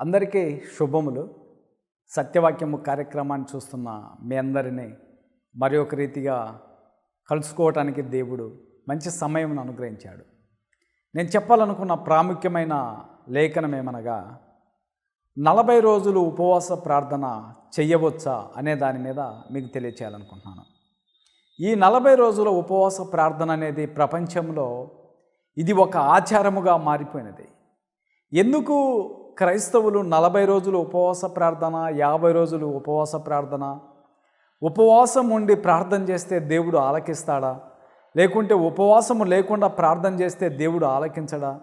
అందరికీ శుభములు. సత్యవాక్యము కార్యక్రమాన్ని చూస్తున్న మీ అందరినీ మరి ఒక రీతిగా కలుసుకోవటానికి దేవుడు మంచి సమయం అనుగ్రహించాడు. నేను చెప్పాలనుకున్న ప్రాముఖ్యమైన లేఖనం ఏమనగా నలభై రోజులు ఉపవాస ప్రార్థన చెయ్యవచ్చా అనే దాని మీద మీకు తెలియచేయాలనుకుంటున్నాను. ఈ నలభై రోజుల ఉపవాస ప్రార్థన అనేది ప్రపంచంలో ఇది ఒక ఆచారముగా మారిపోయినది. ఎందుకు క్రైస్తవులు నలభై రోజులు ఉపవాస ప్రార్థన యాభై రోజులు ఉపవాస ప్రార్థన. ఉపవాసం ఉండి ప్రార్థన చేస్తే దేవుడు ఆలకిస్తాడా? లేకుంటే ఉపవాసము లేకుండా ప్రార్థన చేస్తే దేవుడు ఆలకించడా?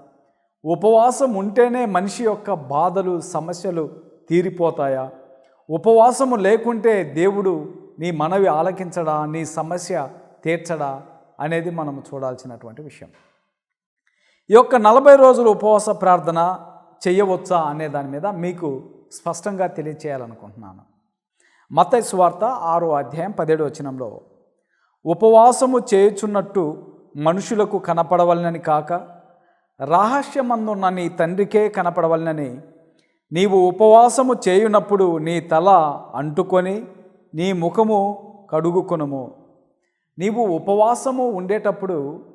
ఉపవాసం ఉంటేనే మనిషి యొక్క బాధలు సమస్యలు తీరిపోతాయా? ఉపవాసము లేకుంటే దేవుడు నీ మనవి ఆలకించడా? నీ సమస్య తీర్చడా? అనేది మనం చూడాల్సినటువంటి విషయం. ఈ యొక్క నలభై రోజులు ఉపవాస ప్రార్థన చేయవచ్చా అనే దాని మీద మీకు స్పష్టంగా తెలియచేయాలనుకుంటున్నాను. మత్తయి సువార్త ఆరో అధ్యాయం పదిహేడు వచనంలో ఉపవాసము చేయుచున్నట్టు మనుషులకు కనపడవలనని కాక రహస్యమందున్న నీ తండ్రికే కనపడవలనని నీవు ఉపవాసము చేయునప్పుడు నీ తల అంటుకొని నీ ముఖము కడుగుకొనుము. నీవు ఉపవాసము ఉండేటప్పుడు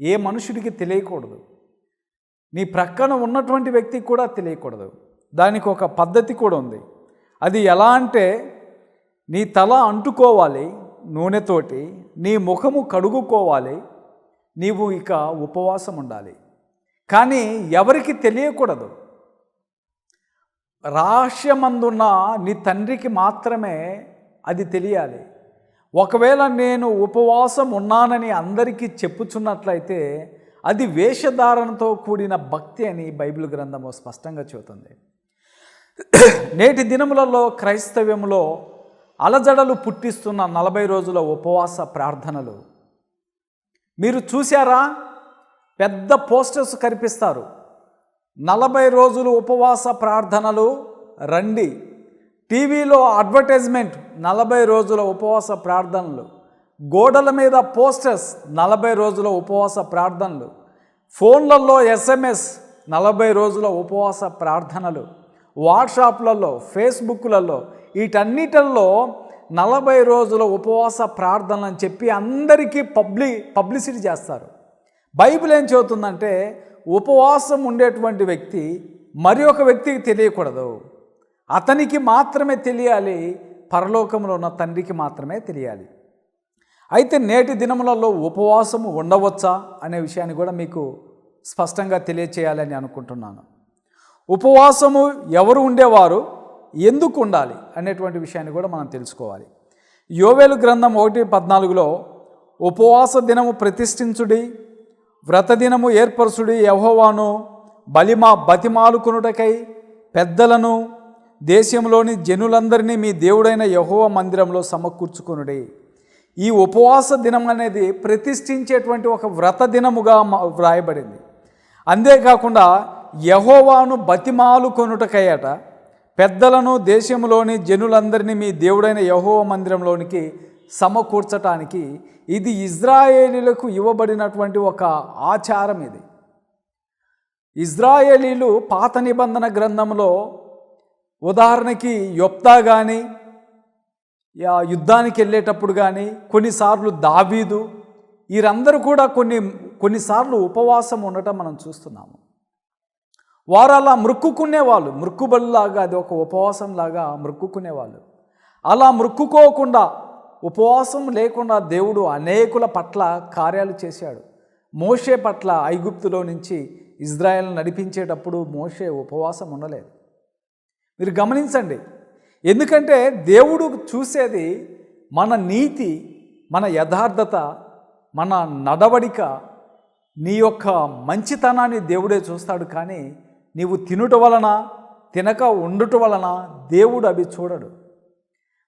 ఏ మనుషుడికి తెలియకూడదు. నీ ప్రక్కన ఉన్నటువంటి వ్యక్తికి కూడా తెలియకూడదు. దానికి ఒక పద్ధతి కూడా ఉంది. అది ఎలా అంటే నీ తల అంటుకోవాలి నూనెతోటి నీ ముఖము కడుగుకోవాలి నీవు ఇక ఉపవాసం ఉండాలి. కానీ ఎవరికి తెలియకూడదు. రహస్యమందున్న నీ తండ్రికి మాత్రమే అది తెలియాలి. ఒకవేళ నేను ఉపవాసం ఉన్నానని అందరికీ చెప్పుచున్నట్లయితే అది వేషధారణతో కూడిన భక్తి అని బైబిల్ గ్రంథము స్పష్టంగా చెబుతుంది. నేటి దినములలో క్రైస్తవ్యంలో అలజడలు పుట్టిస్తున్న నలభై రోజుల ఉపవాస ప్రార్థనలు. మీరు చూశారా? పెద్ద పోస్టర్స్ కనిపిస్తారు. నలభై రోజులు ఉపవాస ప్రార్థనలు రండి. టీవీలో అడ్వర్టైజ్మెంట్ నలభై రోజుల ఉపవాస ప్రార్థనలు. గోడల మీద పోస్టర్స్ నలభై రోజుల ఉపవాస ప్రార్థనలు. ఫోన్లలో ఎస్ఎంఎస్ నలభై రోజుల ఉపవాస ప్రార్థనలు. వాట్సాప్లలో ఫేస్బుక్లలో వీటన్నిటిల్లో నలభై రోజుల ఉపవాస ప్రార్థనలు అని చెప్పి అందరికీ పబ్లి పబ్లిసిటీ చేస్తారు. బైబిల్ ఏం చెబుతుందంటే ఉపవాసం ఉండేటువంటి వ్యక్తి మరి ఒక వ్యక్తికి తెలియకూడదు. అతనికి మాత్రమే తెలియాలి పరలోకంలో ఉన్న తండ్రికి మాత్రమే తెలియాలి. అయితే నేటి దినములలో ఉపవాసము ఉండవచ్చా అనే విషయాన్ని కూడా మీకు స్పష్టంగా తెలియచేయాలని అనుకుంటున్నాను. ఉపవాసము ఎవరు ఉండేవారు? ఎందుకు ఉండాలి? అనేటువంటి విషయాన్ని కూడా మనం తెలుసుకోవాలి. యోవేలు గ్రంథం ఒకటి పద్నాలుగులో ఉపవాస దినము ప్రతిష్ఠించుడి వ్రత దినము ఏర్పరచుడి యహోవాను బలిమా బతిమాలుకునుటకై పెద్దలను దేశంలోని జనులందరినీ మీ దేవుడైన యహోవ మందిరంలో సమకూర్చుకునుడి. ఈ ఉపవాస దినం అనేది ప్రతిష్ఠించేటువంటి ఒక వ్రత దినముగా మ- వ్రాయబడింది. అంతేకాకుండా యహోవాను బతిమాలు కొనుటకయ్యట పెద్దలను దేశంలోని జనులందరినీ మీ దేవుడైన యహోవ మందిరంలోనికి సమకూర్చటానికి ఇది ఇజ్రాయేలీలకు ఇవ్వబడినటువంటి ఒక ఆచారం ఇది. ఇజ్రాయేలీలు పాత నిబంధన గ్రంథంలో ఉదాహరణకి యొప్తా కానీ యుద్ధానికి వెళ్ళేటప్పుడు కానీ కొన్నిసార్లు దావీదు వీరందరూ కూడా కొన్ని కొన్నిసార్లు ఉపవాసం ఉండటం మనం చూస్తున్నాము. వారు అలా మృక్కుకునేవాళ్ళు మృక్కుబడిలాగా అది ఒక ఉపవాసంలాగా మృక్కుకునేవాళ్ళు. అలా మృక్కుకోకుండా ఉపవాసం లేకుండా దేవుడు అనేకుల పట్ల కార్యాలు చేశాడు. మోషే పట్ల ఐగుప్తులో నుంచి ఇజ్రాయెల్ నడిపించేటప్పుడు మోషే ఉపవాసం ఉండలేదు. మీరు గమనించండి ఎందుకంటే దేవుడు చూసేది మన నీతి మన యథార్థత మన నడవడిక నీ యొక్క మంచితనాన్ని దేవుడే చూస్తాడు కానీ నీవు తినుట వలన తినక ఉండుట వలన దేవుడు అవి చూడడు.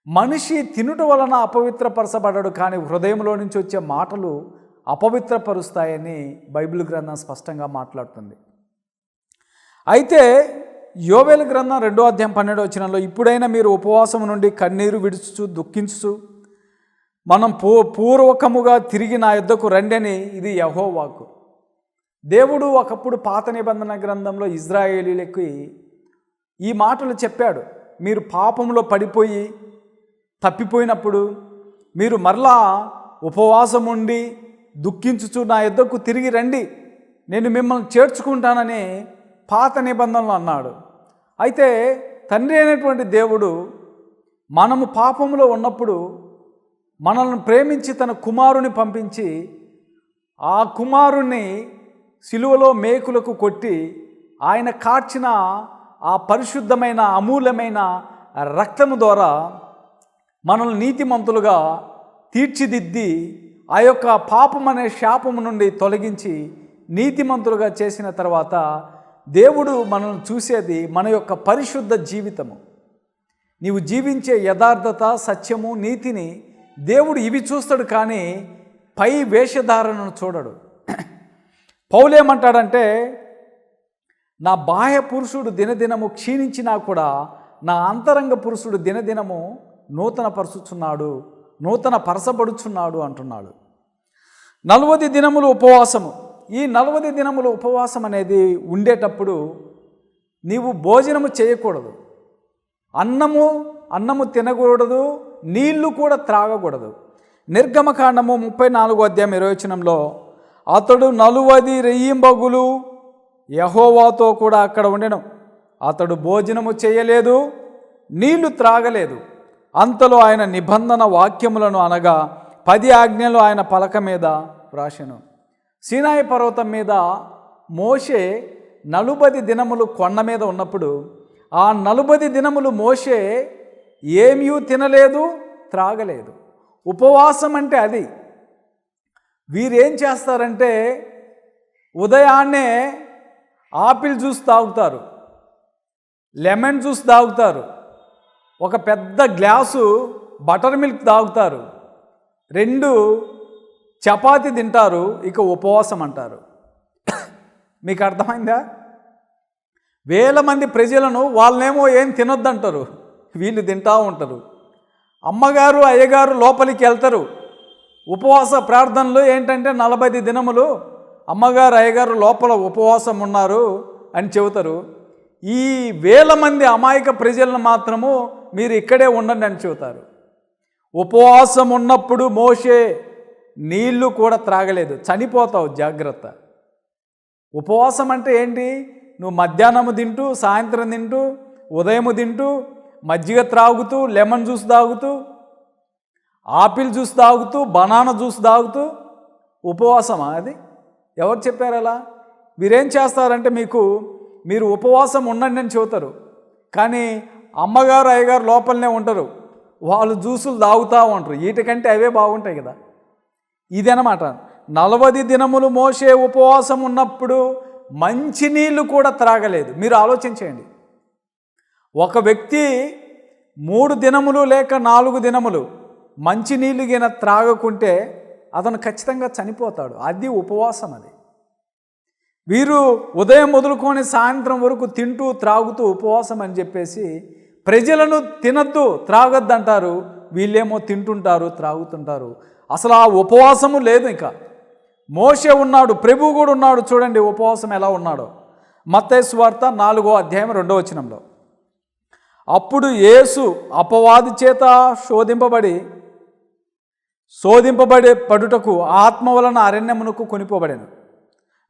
మనిషి తినుట వలన అపవిత్రపరచబడడు కానీ హృదయంలో నుంచి వచ్చే మాటలు అపవిత్రపరుస్తాయని బైబిల్ గ్రంథం స్పష్టంగా మాట్లాడుతుంది. అయితే యోవేల గ్రంథం రెండో అధ్యాయం పన్నెండో వచ్చినంలో ఇప్పుడైనా మీరు ఉపవాసం నుండి కన్నీరు విడుచు దుఃఖించు మనం పూ పూర్వకముగా తిరిగి నా యుద్ధకు రండి అని ఇది యహోవాకు. దేవుడు ఒకప్పుడు పాత నిబంధన గ్రంథంలో ఇజ్రాయేలీలకి ఈ మాటలు చెప్పాడు. మీరు పాపంలో పడిపోయి తప్పిపోయినప్పుడు మీరు మరలా ఉపవాసం ఉండి దుఃఖించుచు నా యుద్ధకు తిరిగి రండి. నేను మిమ్మల్ని చేర్చుకుంటానని పాత నిబంధనలు అన్నాడు. అయితే తండ్రి అయినటువంటి దేవుడు మనము పాపంలో ఉన్నప్పుడు మనల్ని ప్రేమించి తన కుమారుని పంపించి ఆ కుమారుణ్ణి సిలువలో మేకులకు కొట్టి ఆయన కార్చిన ఆ పరిశుద్ధమైన అమూల్యమైన రక్తము ద్వారా మనల్ని నీతిమంతులుగా తీర్చిదిద్ది ఆ యొక్క పాపం అనే శాపము నుండి తొలగించి నీతిమంతులుగా చేసిన తర్వాత దేవుడు మనల్ని చూసేది మన యొక్క పరిశుద్ధ జీవితము. నీవు జీవించే యథార్థత సత్యము నీతిని దేవుడు ఇవి చూస్తాడు కానీ పై వేషధారణను చూడడు. పౌలేమంటాడంటే నా బాహ్య పురుషుడు దినదినము క్షీణించినా కూడా నా అంతరంగ పురుషుడు దినదినము నూతన పరుచుచున్నాడు నూతన పరసపడుచున్నాడు అంటున్నాడు. నలవది దినములు ఉపవాసము. ఈ నలభై దినములు ఉపవాసం అనేది ఉండేటప్పుడు నీవు భోజనము చేయకూడదు. అన్నము అన్నము తినకూడదు నీళ్ళు కూడా త్రాగకూడదు. నిర్గమకాండము ముప్పై నాలుగో అధ్యాయం ఇరవచనంలో అతడు నలువది రెయ్యింబగులు యహోవాతో కూడా అక్కడ ఉండెను. అతడు భోజనము చేయలేదు నీళ్ళు త్రాగలేదు. అంతలో ఆయన నిబంధన వాక్యములను అనగా పది ఆజ్ఞలు ఆయన పలక మీద వ్రాసెను. సీనాయి పర్వతం మీద మోషే నలుబది దినములు కొండ మీద ఉన్నప్పుడు ఆ నలుబది దినములు మోషే ఏమీ తినలేదు త్రాగలేదు. ఉపవాసం అంటే అది. వీరేం చేస్తారంటే ఉదయాన్నే ఆపిల్ జ్యూస్ తాగుతారు లెమన్ జ్యూస్ తాగుతారు ఒక పెద్ద గ్లాసు బటర్ మిల్క్ తాగుతారు రెండు చపాతి తింటారు ఇక ఉపవాసం అంటారు. మీకు అర్థమైందా? వేల మంది ప్రజలను వాళ్ళనేమో ఏం తినొద్దంటారు. వీళ్ళు తింటా ఉంటారు. అమ్మగారు అయ్యగారు లోపలికి వెళ్తారు. ఉపవాస ప్రార్థనలు ఏంటంటే నలభై దినములు అమ్మగారు అయ్యగారు లోపల ఉపవాసం ఉన్నారు అని చెబుతారు. ఈ వేల మంది అమాయక ప్రజలను మాత్రము మీరు ఇక్కడే ఉండండి అని చెబుతారు. ఉపవాసం ఉన్నప్పుడు మోసే నీళ్ళు కూడా త్రాగలేదు. చనిపోతావు జాగ్రత్త. ఉపవాసం అంటే ఏంటి? నువ్వు మధ్యాహ్నము తింటూ సాయంత్రం తింటూ ఉదయము తింటూ మజ్జిగ త్రాగుతూ లెమన్ జ్యూస్ తాగుతూ ఆపిల్ జ్యూస్ తాగుతూ బనానా జ్యూస్ తాగుతూ ఉపవాసమా అది? ఎవరు చెప్పారు అలా? మీరేం చేస్తారంటే మీకు మీరు ఉపవాసం ఉండండి అని చెబుతారు. కానీ అమ్మగారు అయ్యగారు లోపలనే ఉంటారు. వాళ్ళు జ్యూసులు తాగుతూ ఉంటారు. వీటికంటే అవే బాగుంటాయి కదా. ఇదనమాట నలవది దినములు మోసే ఉపవాసం ఉన్నప్పుడు మంచినీళ్ళు కూడా త్రాగలేదు. మీరు ఆలోచించేయండి ఒక వ్యక్తి మూడు దినములు లేక నాలుగు దినములు మంచినీళ్ళు గిన త్రాగకుంటే అతను ఖచ్చితంగా చనిపోతాడు. అది ఉపవాసం అది. వీరు ఉదయం మొదలుకొని సాయంత్రం వరకు తింటూ త్రాగుతూ ఉపవాసం అని చెప్పేసి ప్రజలను తినద్దు త్రాగద్దు అంటారు వీళ్ళేమో తింటుంటారు త్రాగుతుంటారు. అసలు ఆ ఉపవాసము లేదు ఇంకా. మోసే ఉన్నాడు ప్రభు కూడా ఉన్నాడు చూడండి ఉపవాసం ఎలా ఉన్నాడో. మత్తేశ్వార్త నాలుగో అధ్యాయం రెండో వచనంలో. అప్పుడు యేసు అపవాది చేత శోధింపబడి శోధింపబడే పడుటకు ఆత్మ వలన అరణ్యమునకు కొనిపోబడెను.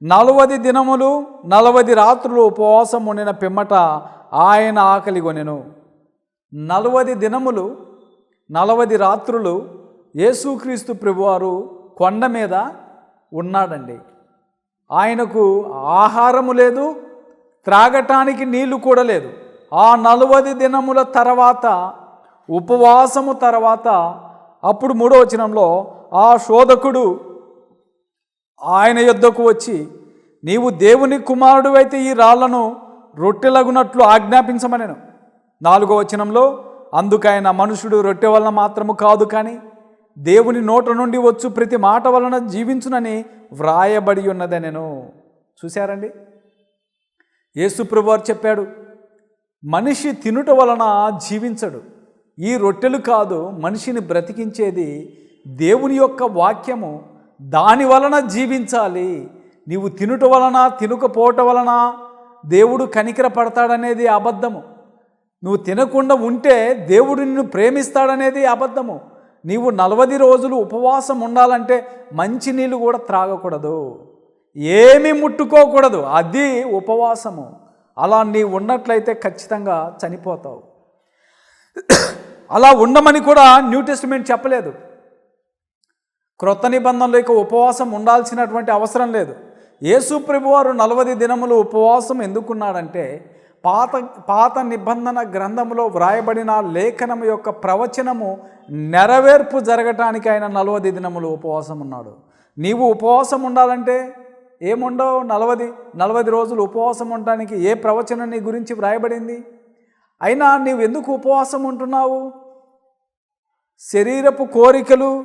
నలవది దినములు నలవది రాత్రులు ఉపవాసం ఉండిన పిమ్మట ఆయన ఆకలి కొనెను. నలవది దినములు నలవది రాత్రులు యేసుక్రీస్తు ప్రభువారు కొండ మీద ఉన్నాడండి. ఆయనకు ఆహారము లేదు త్రాగటానికి నీళ్ళు కూడా లేదు. ఆ నలవది దినముల తర్వాత ఉపవాసము తర్వాత అప్పుడు మూడో వచనంలో ఆ శోధకుడు ఆయన యొద్దకు వచ్చి నీవు దేవుని కుమారుడు అయితే ఈ రాళ్ళను రొట్టెలగునట్లు ఆజ్ఞాపించమనేను. నాలుగో వచనంలో అందుకైన మనుషుడు రొట్టె వలన మాత్రము కాదు కానీ దేవుని నోట నుండి వచ్చు ప్రతి మాట వలన జీవించునని వ్రాయబడి ఉన్నదనెను చూశారండి? యేసుప్రభువారు చెప్పాడు మనిషి తినుట వలన జీవించడు. ఈ రొట్టెలు కాదు మనిషిని బ్రతికించేది. దేవుని యొక్క వాక్యము దాని వలన జీవించాలి. నీవు తినుట వలన తినుకపోవటం వలన దేవుడు కనికర పడతాడనేది అబద్ధము. నువ్వు తినకుండా ఉంటే దేవుడు నిన్ను ప్రేమిస్తాడనేది అబద్ధము. నీవు నలభై రోజులు ఉపవాసం ఉండాలంటే మంచినీళ్ళు కూడా త్రాగకూడదు. ఏమి ముట్టుకోకూడదు. అది ఉపవాసము. అలా నీవు ఉన్నట్లయితే ఖచ్చితంగా చనిపోతావు. అలా ఉండమని కూడా న్యూ టెస్టిమెంట్ చెప్పలేదు. క్రొత్త నిబంధనలో ఇక ఉపవాసం ఉండాల్సినటువంటి అవసరం లేదు. యేసు ప్రభువారు నలభై దినములు ఉపవాసం ఎందుకున్నాడంటే పాత పాత నిబంధన గ్రంథంలో వ్రాయబడిన లేఖనం యొక్క ప్రవచనము నెరవేర్పు జరగటానికి ఆయన నలవది దినములు ఉపవాసం ఉన్నాడు నీవు ఉపవాసం ఉండాలంటే ఏముండవు? నలవది నలవది రోజులు ఉపవాసం ఉండటానికి ఏ ప్రవచనం నీ గురించి వ్రాయబడింది? అయినా నీవు ఎందుకు ఉపవాసం ఉంటున్నావు? శరీరపు కోరికలు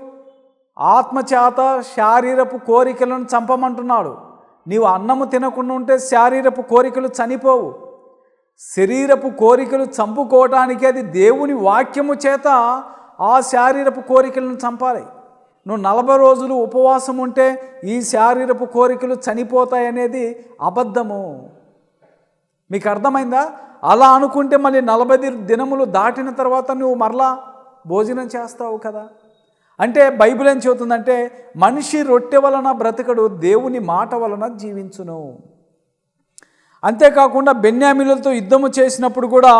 ఆత్మచేత శారీరపు కోరికలను చంపమంటున్నాడు. నీవు అన్నము తినకుండా ఉంటే శారీరపు కోరికలు చనిపోవు. శరీరపు కోరికలు చంపుకోవటానికి అది దేవుని వాక్యము చేత ఆ శారీరపు కోరికలను చంపాలి. నువ్వు నలభై రోజులు ఉపవాసం ఉంటే ఈ శారీరపు కోరికలు చనిపోతాయనేది అబద్ధము. మీకు అర్థమైందా? అలా అనుకుంటే మళ్ళీ నలభై దినములు దాటిన తర్వాత నువ్వు మరలా భోజనం చేస్తావు కదా? అంటే బైబిల్ ఏం చెబుతుందంటే మనిషి రొట్టె వలన బ్రతకడు దేవుని మాట వలన జీవించును. అంతేకాకుండా బెన్యామిలతో యుద్ధము చేసినప్పుడు కూడా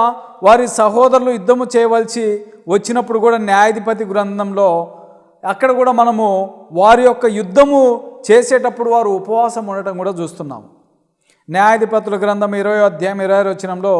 వారి సహోదరులు యుద్ధము చేయవలసి వచ్చినప్పుడు కూడా న్యాయాధిపతి గ్రంథంలో అక్కడ కూడా మనము వారి యొక్క యుద్ధము చేసేటప్పుడు వారు ఉపవాసం ఉండటం కూడా చూస్తున్నాము. న్యాయాధిపతుల గ్రంథం ఇరవై అధ్యాయం ఇరవై వచ్చినంలో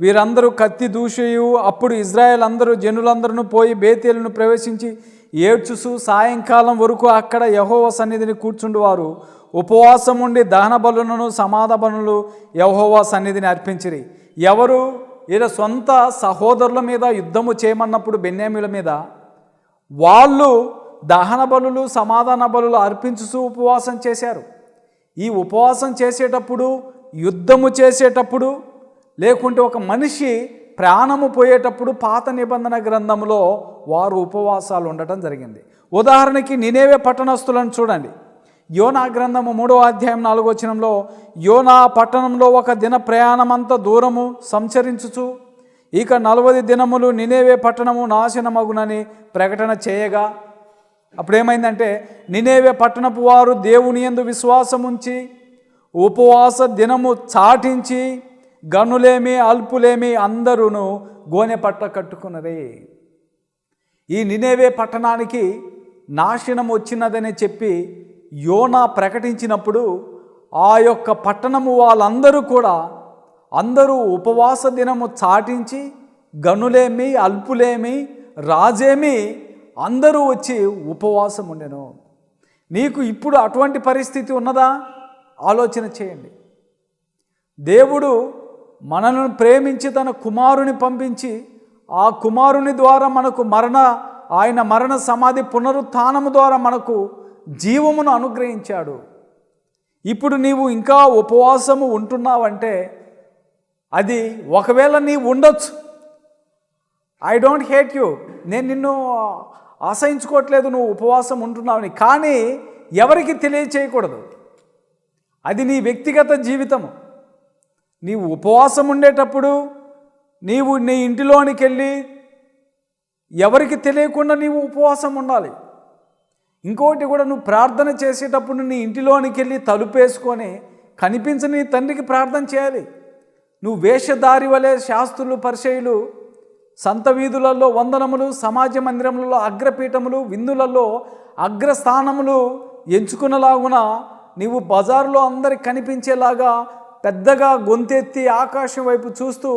వీరందరూ కత్తి దూషయు అప్పుడు ఇజ్రాయెల్ అందరూ జనులందరూ పోయి బేతేలను ప్రవేశించి ఏడ్చుసు సాయంకాలం వరకు అక్కడ యహోవ సన్నిధిని కూర్చుండువారు. ఉపవాసం ఉండి దహన బలులను సమాధ బలులు యహోవా సన్నిధిని అర్పించిరి. ఎవరు? ఈయన సొంత సహోదరుల మీద యుద్ధము చేయమన్నప్పుడు బెన్యామిల మీద. వాళ్ళు దహన బలులు సమాధాన బలులు అర్పించుతూ ఉపవాసం చేశారు. ఈ ఉపవాసం చేసేటప్పుడు యుద్ధము చేసేటప్పుడు లేకుంటే ఒక మనిషి ప్రాణము పోయేటప్పుడు పాత నిబంధన గ్రంథంలో వారు ఉపవాసాలు ఉండటం జరిగింది. ఉదాహరణకి నినేవే పట్టణస్థులను చూడండి. యోనా గ్రంథము మూడో అధ్యాయం నాలుగో వచనంలో యోనా పట్టణంలో ఒక దిన ప్రయాణమంత దూరము సంచరించుచు ఇక నలభై దినములు నినేవే పట్టణము నాశనమగునని ప్రకటన చేయగా అప్పుడు ఏమైందంటే నినేవే పట్టణపు వారు దేవుని యందు విశ్వాసం ఉంచి ఉపవాస దినము చాటించి గనులేమి అల్పులేమి అందరూను గోనె పట్ట కట్టుకున్నరే ఈ నినేవే పట్టణానికి నాశనం వచ్చినదని చెప్పి యోనా ప్రకటించినప్పుడు ఆ యొక్క పట్టణము వాళ్ళందరూ కూడా అందరూ ఉపవాస దినము చాటించి గనులేమి అల్పులేమి రాజేమి అందరూ వచ్చి ఉపవాసం ఉండెను. నీకు ఇప్పుడు అటువంటి పరిస్థితి ఉన్నదా? ఆలోచన చేయండి. దేవుడు మనల్ని ప్రేమించి తన కుమారుని పంపించి ఆ కుమారుని ద్వారా మనకు మరణ ఆయన మరణ సమాధి పునరుత్థానము ద్వారా మనకు జీవమును అనుగ్రహించాడు. ఇప్పుడు నీవు ఇంకా ఉపవాసము ఉంటున్నావంటే అది ఒకవేళ నీవు ఉండొచ్చు. ఐ డోంట్ హేట్ యూ నేను నిన్ను ఆశయించుకోవట్లేదు నువ్వు ఉపవాసం ఉంటున్నావని. కానీ ఎవరికి తెలియచేయకూడదు. అది నీ వ్యక్తిగత జీవితము. నీవు ఉపవాసం ఉండేటప్పుడు నీవు నీ ఇంటిలోనికి వెళ్ళి ఎవరికి తెలియకుండా నీవు ఉపవాసం ఉండాలి. ఇంకోటి కూడా నువ్వు ప్రార్థన చేసేటప్పుడు నీ ఇంటిలోనికి వెళ్ళి తలుపేసుకొని కనిపించని తండ్రికి ప్రార్థన చేయాలి. నువ్వు వేషధారి వలె శాస్త్రులు పరిచయులు సంత వీధులలో వందనములు సమాజ మందిరములలో అగ్రపీఠములు విందులలో అగ్రస్థానములు ఎంచుకున్నలాగున నీవు బజారులో అందరికి కనిపించేలాగా పెద్దగా గొంతెత్తి ఆకాశం వైపు చూస్తూ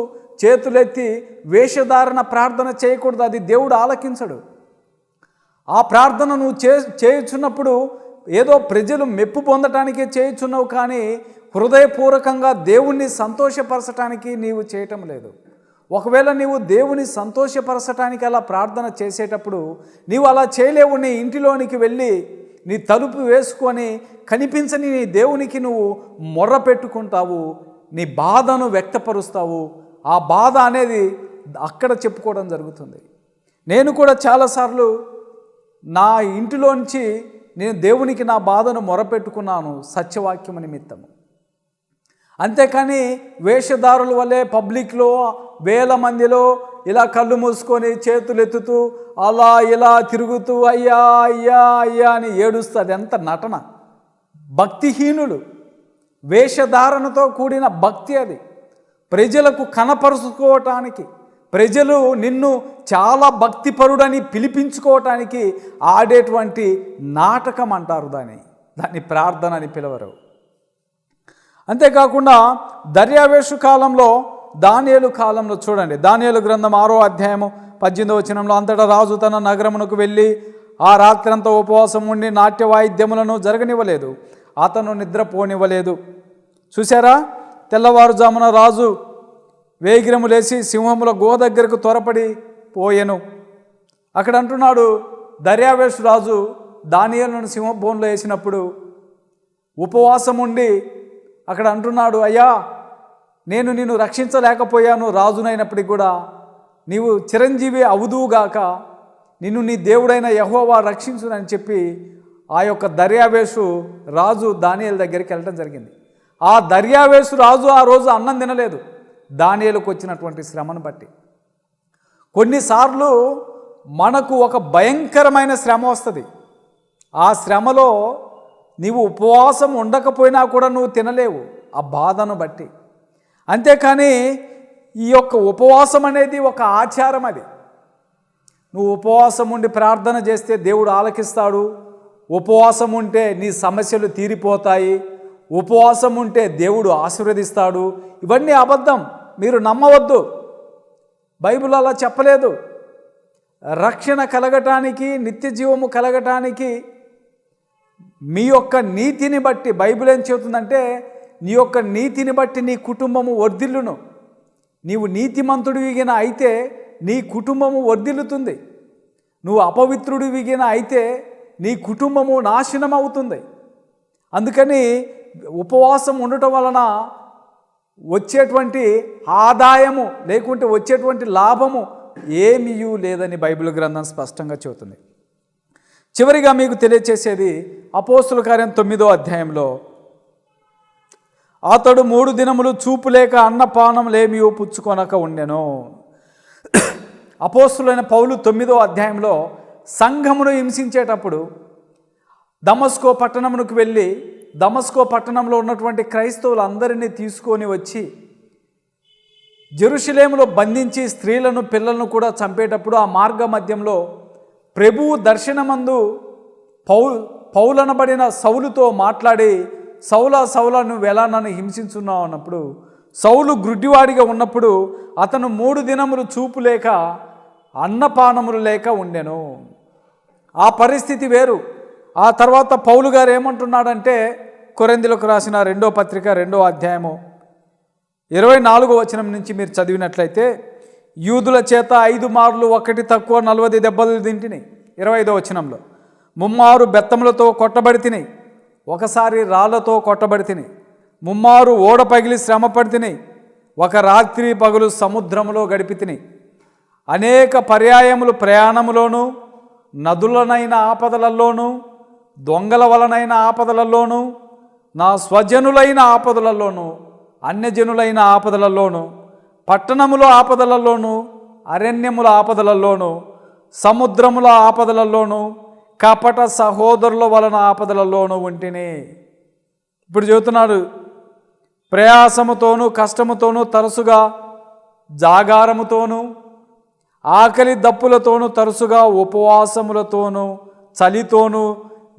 చేతులెత్తి వేషధారణ ప్రార్థన చేయకూడదు. అది దేవుడు ఆలకించడు. ఆ ప్రార్థన నువ్వు చే చేయుచున్నప్పుడు ఏదో ప్రజలు మెప్పు పొందటానికే చేయుచున్నావు కానీ హృదయపూర్వకంగా దేవుణ్ణి సంతోషపరచటానికి నీవు చేయటం లేదు. ఒకవేళ నీవు దేవుని సంతోషపరచటానికి అలా ప్రార్థన చేసేటప్పుడు నీవు అలా చేయలేవు నీ ఇంటిలోనికి వెళ్ళి నీ తలుపు వేసుకొని కనిపించని నీ దేవునికి నువ్వు మొర్ర పెట్టుకుంటావు నీ బాధను వ్యక్తపరుస్తావు. ఆ బాధ అనేది అక్కడ చెప్పుకోవడం జరుగుతుంది. నేను కూడా చాలాసార్లు నా ఇంటిలోంచి నేను దేవునికి నా బాధను మొరపెట్టుకున్నాను సత్యవాక్యం నిమిత్తము. అంతేకాని వేషధారుల వల్లే పబ్లిక్లో వేల మందిలో ఇలా కళ్ళు మూసుకొని చేతులు ఎత్తుతూ అలా ఇలా తిరుగుతూ అయ్యా అయ్యా అయ్యా అని ఏడుస్తుంది. ఎంత నటన. భక్తిహీనులు. వేషధారణతో కూడిన భక్తి అది. ప్రజలకు కనపరుచుకోవటానికి. ప్రజలు నిన్ను చాలా భక్తిపరుడని పిలిపించుకోవటానికి ఆడేటువంటి నాటకం అంటారు దాన్ని. దాన్ని ప్రార్థన అని పిలవరు. అంతేకాకుండా దర్యావేషు కాలంలో దానియలు కాలంలో చూడండి. దానియలు గ్రంథం ఆరో అధ్యాయము పద్దెనిమిదో వచనంలో అంతటా రాజు తన నగరమునకు వెళ్ళి ఆ రాత్రంతా ఉపవాసం ఉండి నాట్య వాయిద్యములను జరగనివ్వలేదు. అతను నిద్రపోనివ్వలేదు. చూసారా తెల్లవారుజామున రాజు వేగిరము లేచి సింహముల గుహ దగ్గరకు త్వరపడి పోయెను. అక్కడ అంటున్నాడు దర్యావేషు రాజు దానియలను సింహభవన్లో వేసినప్పుడు ఉపవాసం ఉండి అక్కడ అంటున్నాడు అయ్యా నేను నిన్ను రక్షించలేకపోయాను రాజునైనప్పటికి కూడా. నీవు చిరంజీవి అవుదువుగాక నిన్ను నీ దేవుడైన యహోవా రక్షించునని చెప్పి ఆ యొక్క దర్యావేషు రాజు దానియల దగ్గరికి వెళ్ళడం జరిగింది. ఆ దర్యావేషు రాజు ఆ రోజు అన్నం తినలేదు. దానిలకు వచ్చినటువంటి శ్రమను బట్టి. కొన్నిసార్లు మనకు ఒక భయంకరమైన శ్రమ వస్తుంది. ఆ శ్రమలో నీవు ఉపవాసం ఉండకపోయినా కూడా నువ్వు తినలేవు ఆ బాధను బట్టి. అంతేకాని ఈ యొక్క ఉపవాసం అనేది ఒక ఆచారం అది. నువ్వు ఉపవాసం ఉండి ప్రార్థన చేస్తే దేవుడు ఆలకిస్తాడు. ఉపవాసం ఉంటే నీ సమస్యలు తీరిపోతాయి. ఉపవాసం ఉంటే దేవుడు ఆశీర్వదిస్తాడు. ఇవన్నీ అబద్ధం. మీరు నమ్మవద్దు. బైబిల్ అలా చెప్పలేదు. రక్షణ కలగటానికి నిత్య జీవము కలగటానికి మీ యొక్క నీతిని బట్టి బైబిల్ ఏం చెబుతుందంటే నీ యొక్క నీతిని బట్టి నీ కుటుంబము వర్ధిల్లును. నీవు నీతిమంతుడివిగిన అయితే నీ కుటుంబము వర్ధిల్లుతుంది. నువ్వు అపవిత్రుడివిగిన అయితే నీ కుటుంబము నాశనం అవుతుంది అందుకని ఉపవాసం ఉండటం వలన వచ్చేటువంటి ఆదాయము లేకుంటే వచ్చేటువంటి లాభము ఏమీయూ లేదని బైబిల్ గ్రంథం స్పష్టంగా చెబుతుంది. చివరిగా మీకు తెలియచేసేది అపోస్తుల కార్యం తొమ్మిదో అధ్యాయంలో అతడు మూడు దినములు చూపు లేక అన్నపానం లేమి పుచ్చుకొనక ఉండెను. అపోస్తులైన పౌలు తొమ్మిదో అధ్యాయంలో సంఘమును హింసించేటప్పుడు దమస్కో పట్టణమునకు వెళ్ళి దమస్కో పట్టణంలో ఉన్నటువంటి క్రైస్తవులందరినీ తీసుకొని వచ్చి జెరూషలేములో బంధించి స్త్రీలను పిల్లలను కూడా చంపేటప్పుడు ఆ మార్గ మధ్యంలో ప్రభువు దర్శనమందు పౌ పౌలనబడిన సౌలుతో మాట్లాడి సౌలా సౌలా నువ్వు ఎలా నన్ను హింసించున్నావు? అన్నప్పుడు సౌలు గ్రుడ్డివాడిగా ఉన్నప్పుడు అతను మూడు దినములు చూపు లేక అన్నపానములు లేక ఉండెను. ఆ పరిస్థితి వేరు. ఆ తర్వాత పౌలు గారు ఏమంటున్నాడంటే కొరెందులకు రాసిన రెండో పత్రిక రెండో అధ్యాయము ఇరవై నాలుగో వచనం నుంచి మీరు చదివినట్లయితే యూదుల చేత ఐదు మార్లు ఒకటి తక్కువ నలభై దెబ్బలు తింటిని. ఇరవై ఐదో వచనంలో ముమ్మారు బెత్తములతో కొట్టబడి తిని ఒకసారి రాళ్ళతో కొట్టబడి తిని ముమ్మారు ఓడ పగిలి శ్రమ తిని ఒక రాత్రి పగులు సముద్రములో గడిపి తిని అనేక పర్యాయములు ప్రయాణములోనూ నదులనైన ఆపదలలోనూ దొంగల వలనైన ఆపదలలోనూ నా స్వజనులైన ఆపదలలోనూ అన్యజనులైన ఆపదలలోనూ పట్టణముల ఆపదలలోనూ అరణ్యముల ఆపదలలోనూ సముద్రముల ఆపదలలోనూ కపట సహోదరుల వలన ఆపదలలోనూ ఉంటిని. ఇప్పుడు చెబుతున్నాడు ప్రయాసముతోనూ కష్టముతోనూ తరచుగా జాగారముతోనూ ఆకలి దప్పులతోనూ తరచుగా ఉపవాసములతోనూ చలితోనూ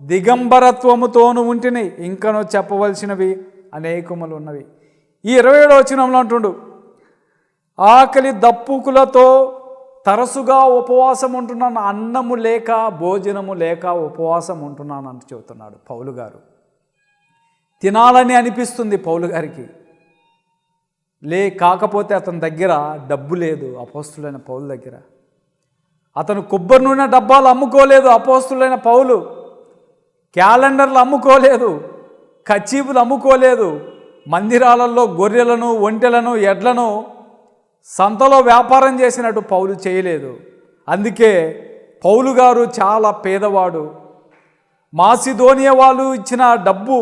దిగంబరత్వముతోనూ ఉంటిని ఇంకనో చెప్పవలసినవి అనేకములు ఉన్నవి. ఈ ఇరవై ఏడో వచనంలో అంటుండు ఆకలి దప్పుకులతో తరచుగా ఉపవాసం ఉంటున్నాను అన్నము లేక భోజనము లేక ఉపవాసం ఉంటున్నాను అంటూ చెబుతున్నాడు పౌలు గారు. తినాలని అనిపిస్తుంది పౌలు గారికి. లే కాకపోతే అతని దగ్గర డబ్బు లేదు అపోస్తులైన పౌలు దగ్గర. అతను కొబ్బరి నూనె డబ్బాలు అమ్ముకోలేదు అపోస్తులైన పౌలు. క్యాలెండర్లు అమ్ముకోలేదు కచీపులు అమ్ముకోలేదు మందిరాలలో గొర్రెలను ఒంటెలను ఎడ్లను సంతలో వ్యాపారం చేసినట్టు పౌలు చేయలేదు. అందుకే పౌలు గారు చాలా పేదవాడు. మాసిధోనియ వాళ్ళు ఇచ్చిన డబ్బు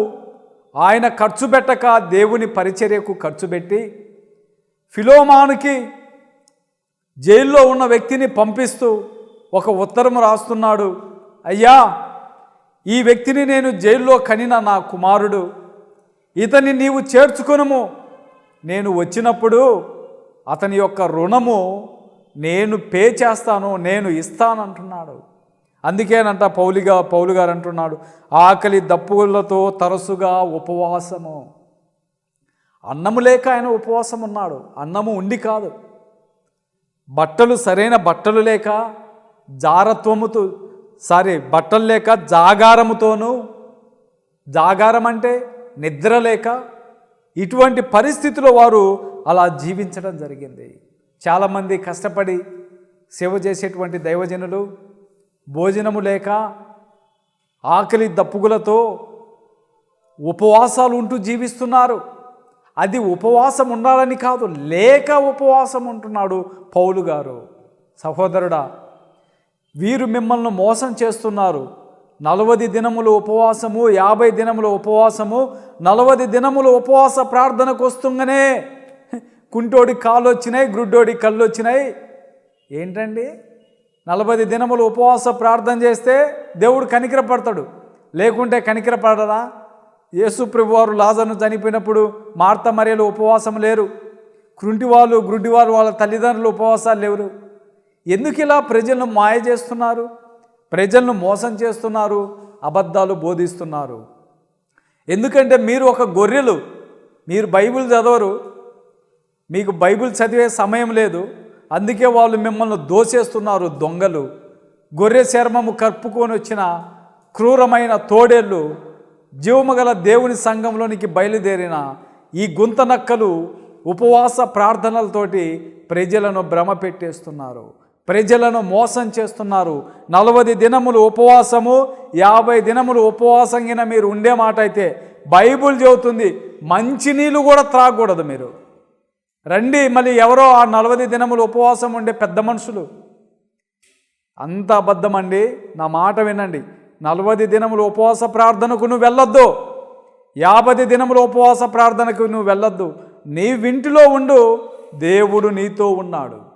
ఆయన ఖర్చు పెట్టక దేవుని పరిచర్యకు ఖర్చు పెట్టి ఫిలోమానుకి జైల్లో ఉన్న వ్యక్తిని పంపిస్తూ ఒక ఉత్తరం రాస్తున్నాడు. అయ్యా ఈ వ్యక్తిని నేను జైల్లో కనిన నా కుమారుడు. ఇతని నీవు చేర్చుకునము. నేను వచ్చినప్పుడు అతని యొక్క రుణము నేను పే చేస్తాను నేను ఇస్తాను అంటున్నాడు అందుకేనంట పౌలిగా పౌలు గారు అంటున్నాడు ఆకలి దప్పులతో తరచుగా ఉపవాసము. అన్నము లేక ఆయన ఉపవాసం ఉన్నాడు అన్నము ఉండి కాదు. బట్టలు సరైన బట్టలు లేక జారత్వముతో సారీ బట్టలు లేక జాగారముతోనూ జాగారం అంటే నిద్ర లేక ఇటువంటి పరిస్థితిలో వారు అలా జీవించడం జరిగింది. చాలామంది కష్టపడి సేవ చేసేటువంటి దైవజనులు భోజనము లేక ఆకలి దప్పుగులతో ఉపవాసాలు ఉంటూ జీవిస్తున్నారు. అది ఉపవాసం ఉండాలని కాదు లేక ఉపవాసం ఉంటున్నాడు పౌలు గారు. సహోదరుడా వీరు మిమ్మల్ని మోసం చేస్తున్నారు. నలవది దినములు ఉపవాసము యాభై దినములు ఉపవాసము నలవది దినములు ఉపవాస ప్రార్థనకు వస్తుందనే కుంటోడి కాళ్ళు వచ్చినాయి గ్రుడ్డోడి కళ్ళు వచ్చినాయి ఏంటండి? నలభై దినములు ఉపవాస ప్రార్థన చేస్తే దేవుడు కనికరపడతాడు. లేకుంటే కనికరపడరా? యేసు వారు లాజర్ను చనిపోయినప్పుడు మార్త మరియలు ఉపవాసం లేరు. కృంటివాళ్ళు గ్రుడ్డివారు వాళ్ళ తల్లిదండ్రులు ఉపవాసాలు లేరు. ఎందుకు ఇలా ప్రజలను మాయ చేస్తున్నారు? ప్రజలను మోసం చేస్తున్నారు? అబద్ధాలు బోధిస్తున్నారు? ఎందుకంటే మీరు ఒక గొర్రెలు మీరు బైబిల్ చదవరు మీకు బైబిల్ చదివే సమయం లేదు అందుకే వాళ్ళు మిమ్మల్ని దోసేస్తున్నారు దొంగలు. గొర్రె చర్మము కప్పుకొని వచ్చిన క్రూరమైన తోడేళ్ళు జీవమగల దేవుని సంఘంలోనికి బయలుదేరిన ఈ గుంత నక్కలు ఉపవాస ప్రార్థనలతోటి ప్రజలను భ్రమ పెట్టేస్తున్నారు. ప్రజలను మోసం చేస్తున్నారు. నలభై దినములు ఉపవాసము యాభై దినములు ఉపవాసం మీరు ఉండే మాట అయితే బైబుల్ చెబుతుంది మంచినీళ్ళు కూడా త్రాగకూడదు మీరు. రండి మళ్ళీ ఎవరో ఆ నలభై దినములు ఉపవాసం ఉండే పెద్ద మనుషులు. అంత అబద్ధమండి నా మాట వినండి. నలభై దినములు ఉపవాస ప్రార్థనకు నువ్వు వెళ్ళొద్దు. యాభై దినములు ఉపవాస ప్రార్థనకు నువ్వు వెళ్ళొద్దు. నీ వింటిలో ఉండు దేవుడు నీతో ఉన్నాడు.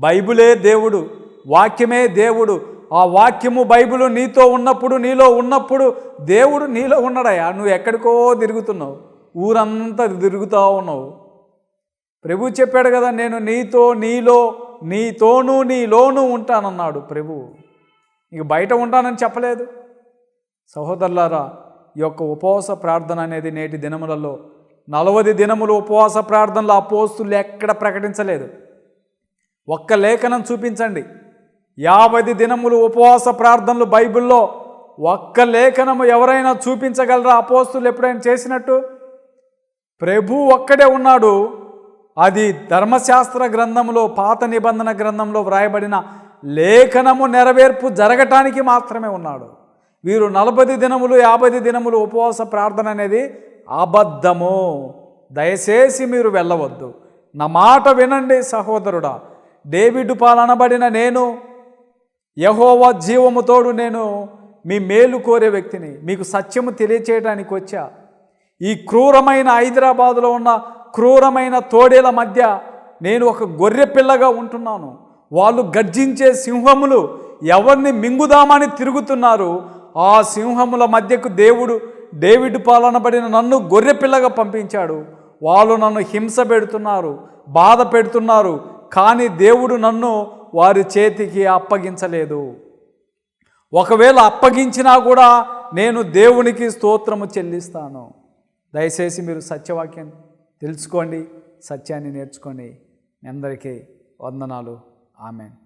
బైబిలే దేవుడు వాక్యమే దేవుడు. ఆ వాక్యము బైబిల్ నీతో ఉన్నప్పుడు నీలో ఉన్నప్పుడు దేవుడు నీలో ఉన్నాడయ్యా. నువ్వు ఎక్కడికో తిరుగుతున్నావు. ఊరంతా తిరుగుతూ ఉన్నావు. ప్రభు చెప్పాడు కదా నేను నీతో నీలో నీతోనూ నీలోనూ ఉంటానన్నాడు ప్రభు. ఇక బయట ఉంటానని చెప్పలేదు. సహోదరులారా ఈ యొక్క ఉపవాస ప్రార్థన అనేది నేటి దినములలో నలవది దినములు ఉపవాస ప్రార్థనలు ఆ పోస్తులు ఎక్కడ ప్రకటించలేదు. ఒక్క లేఖనం చూపించండి. యాభై దినములు ఉపవాస ప్రార్థనలు బైబిల్లో ఒక్క లేఖనము ఎవరైనా చూపించగలరా? అపోస్తులు ఎప్పుడైనా చేసినట్టు? ప్రభు ఒక్కడే ఉన్నాడు. అది ధర్మశాస్త్ర గ్రంథంలో పాత నిబంధన గ్రంథంలో వ్రాయబడిన లేఖనము నెరవేర్పు జరగటానికి మాత్రమే ఉన్నాడు. వీరు నలభై దినములు యాభై దినములు ఉపవాస ప్రార్థన అనేది అబద్ధము. దయచేసి మీరు వెళ్ళవద్దు. నా మాట వినండి సహోదరుడా. డేవిడ్ పాలనబడిన నేను యహోవా జీవముతోడు నేను మీ మేలు కోరే వ్యక్తిని మీకు సత్యము తెలియచేయడానికి వచ్చా. ఈ క్రూరమైన హైదరాబాదులో ఉన్న క్రూరమైన తోడేల మధ్య నేను ఒక గొర్రె పిల్లగా ఉంటున్నాను. వాళ్ళు గర్జించే సింహములు ఎవరిని మింగుదామని తిరుగుతున్నారు ఆ సింహముల మధ్యకు దేవుడు డేవిడ్ పాలనబడిన నన్ను గొర్రె పిల్లగా పంపించాడు. వాళ్ళు నన్ను హింస పెడుతున్నారు బాధ పెడుతున్నారు కానీ దేవుడు నన్ను వారి చేతికి అప్పగించలేదు. ఒకవేళ అప్పగించినా కూడా నేను దేవునికి స్తోత్రము చెల్లిస్తాను. దయచేసి మీరు సత్యవాక్యం తెలుసుకోండి సత్యాన్ని నేర్చుకోండి. మీ అందరికీ వందనాలు. ఆమెన్.